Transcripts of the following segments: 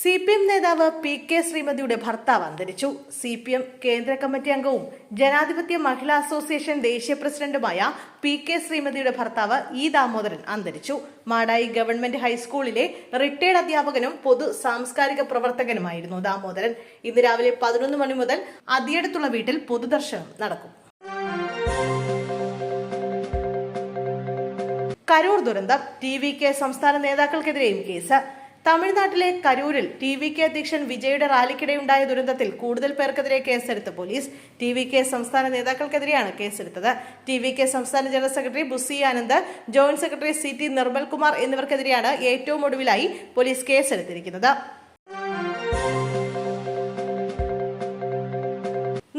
C P M നേതാവ് P K ശ്രീമതിയുടെ ഭർത്താവ് അന്തരിച്ചു. സി പി എം കേന്ദ്ര കമ്മിറ്റി അംഗവും ജനാധിപത്യ മഹിളാ അസോസിയേഷൻ ദേശീയ പ്രസിഡന്റുമായ പി കെ ശ്രീമതിയുടെ ഭർത്താവ് ഇ ദാമോദരൻ അന്തരിച്ചു. മാടായി ഗവൺമെന്റ് ഹൈസ്കൂളിലെ റിട്ടയർഡ് അധ്യാപകനും പൊതു സാംസ്കാരിക പ്രവർത്തകനുമായിരുന്നു ദാമോദരൻ. ഇന്ന് രാവിലെ പതിനൊന്ന് മണി മുതൽ അതിയടുത്തുള്ള വീട്ടിൽ പൊതുദർശനം നടക്കും. കരൂർ ദുരന്തം. ടി വി കെ സംസ്ഥാന നേതാക്കൾക്കെതിരെയും കേസ്. തമിഴ്നാട്ടിലെ കരൂരിൽ ടി വി കെ അധ്യക്ഷൻ വിജയുടെ റാലിക്കിടെയുണ്ടായ ദുരന്തത്തിൽ കൂടുതൽ പേർക്കെതിരെ കേസെടുത്ത് പോലീസ് ടി വി കെ സംസ്ഥാന നേതാക്കൾക്കെതിരെയാണ് കേസെടുത്തത്. ടി വി കെ സംസ്ഥാന general secretary Bussy Anand joint secretary C T Nirmalkumar എന്നിവർക്കെതിരെയാണ് ഏറ്റവും ഒടുവിലായി പോലീസ് കേസെടുത്തിരിക്കുന്നത്.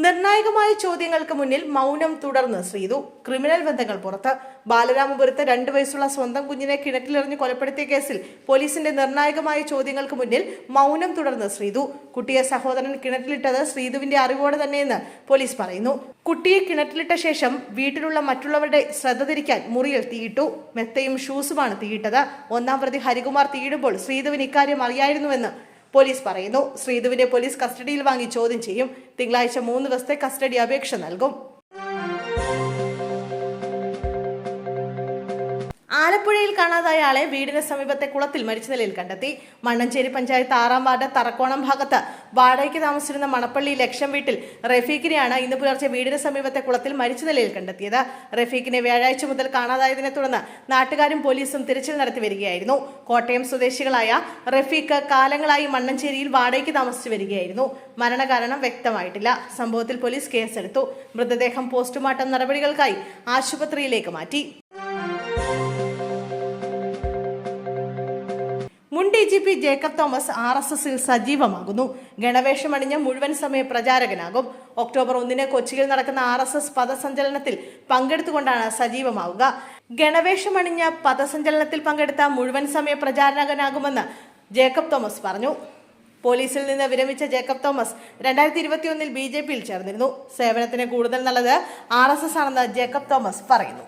നിർണായകമായ ചോദ്യങ്ങൾക്ക് മുന്നിൽ മൗനം തുടർന്ന് ശ്രീതു ക്രിമിനൽ ബന്ധങ്ങൾ പുറത്ത്. ബാലരാമപുരത്ത് രണ്ടു വയസ്സുള്ള സ്വന്തം കുഞ്ഞിനെ കിണറ്റിലെറിഞ്ഞ് കൊലപ്പെടുത്തിയ കേസിൽ പോലീസിന്റെ നിർണായകമായ ചോദ്യങ്ങൾക്ക് മുന്നിൽ മൗനം തുടർന്ന് ശ്രീതു. കുട്ടിയെ സഹോദരൻ കിണറ്റിലിട്ടത് ശ്രീതുവിന്റെ അറിവോടെ തന്നെയെന്ന് പോലീസ് പറയുന്നു. കുട്ടിയെ കിണറ്റിലിട്ട ശേഷം വീട്ടിലുള്ള മറ്റുള്ളവരുടെ ശ്രദ്ധ തിരിക്കാൻ മുറിയിൽ തീയിട്ടു. മെത്തയും ഷൂസുമാണ് തീയിട്ടത്. ഒന്നാം പ്രതി ഹരികുമാർ തീയിടുമ്പോൾ ശ്രീതുവിന് ഇക്കാര്യം അറിയായിരുന്നുവെന്ന് പോലീസ് പറയുന്നു. ശ്രീധുവിനെ പോലീസ് കസ്റ്റഡിയിൽ വാങ്ങി ചോദ്യം ചെയ്യും. തിങ്കളാഴ്ച മൂന്ന് ദിവസത്തെ കസ്റ്റഡി അപേക്ഷ നൽകും. ആലപ്പുഴയിൽ കാണാതായ ആളെ വീടിന് സമീപത്തെ കുളത്തിൽ മരിച്ച നിലയിൽ കണ്ടെത്തി. മണ്ണഞ്ചേരി പഞ്ചായത്ത് ആറാം വാർഡ് തറക്കോണം ഭാഗത്ത് വാടകയ്ക്ക് താമസിച്ചിരുന്ന മണപ്പള്ളി ലക്ഷം വീട്ടിൽ റഫീഖിനെയാണ് ഇന്ന് പുലർച്ചെ വീടിന് സമീപത്തെ കുളത്തിൽ മരിച്ച നിലയിൽ കണ്ടെത്തിയത്. റഫീഖിനെ വ്യാഴാഴ്ച മുതൽ കാണാതായതിനെ തുടർന്ന് നാട്ടുകാരും പോലീസും തിരച്ചിൽ നടത്തി വരികയായിരുന്നു. കോട്ടയം സ്വദേശികളായ റഫീഖ് കാലങ്ങളായി മണ്ണഞ്ചേരിയിൽ വാടകയ്ക്ക് താമസിച്ചു വരികയായിരുന്നു. മരണകാരണം വ്യക്തമായിട്ടില്ല. സംഭവത്തിൽ പോലീസ് കേസെടുത്തു. മൃതദേഹം പോസ്റ്റ്മോർട്ടം നടപടികൾക്കായി ആശുപത്രിയിലേക്ക് മാറ്റി. G P Jacob Thomas R S എസിൽ സജീവമാകുന്നു. ഗണവേഷമണിഞ്ഞ് മുഴുവൻ സമയ പ്രചാരകനാകും. ഒക്ടോബർ ഒന്നിന് കൊച്ചിയിൽ നടക്കുന്ന ആർ എസ് എസ് പദസഞ്ചലനത്തിൽ പങ്കെടുത്തുകൊണ്ടാണ് സജീവമാവുക. ഗണവേഷമണിഞ്ഞ പദസഞ്ചലനത്തിൽ പങ്കെടുത്ത മുഴുവൻ സമയ പ്രചാരകനാകുമെന്ന് ജേക്കബ് തോമസ് പറഞ്ഞു. പോലീസിൽ നിന്ന് വിരമിച്ച ജേക്കബ് തോമസ് രണ്ടായിരത്തി ഇരുപത്തിയൊന്നിൽ ബി ജെ പിയിൽ ചേർന്നിരുന്നു. സേവനത്തിന് കൂടുതൽ നല്ലത് ആർ എസ് എസ് ആണെന്ന് ജേക്കബ് തോമസ് പറയുന്നു.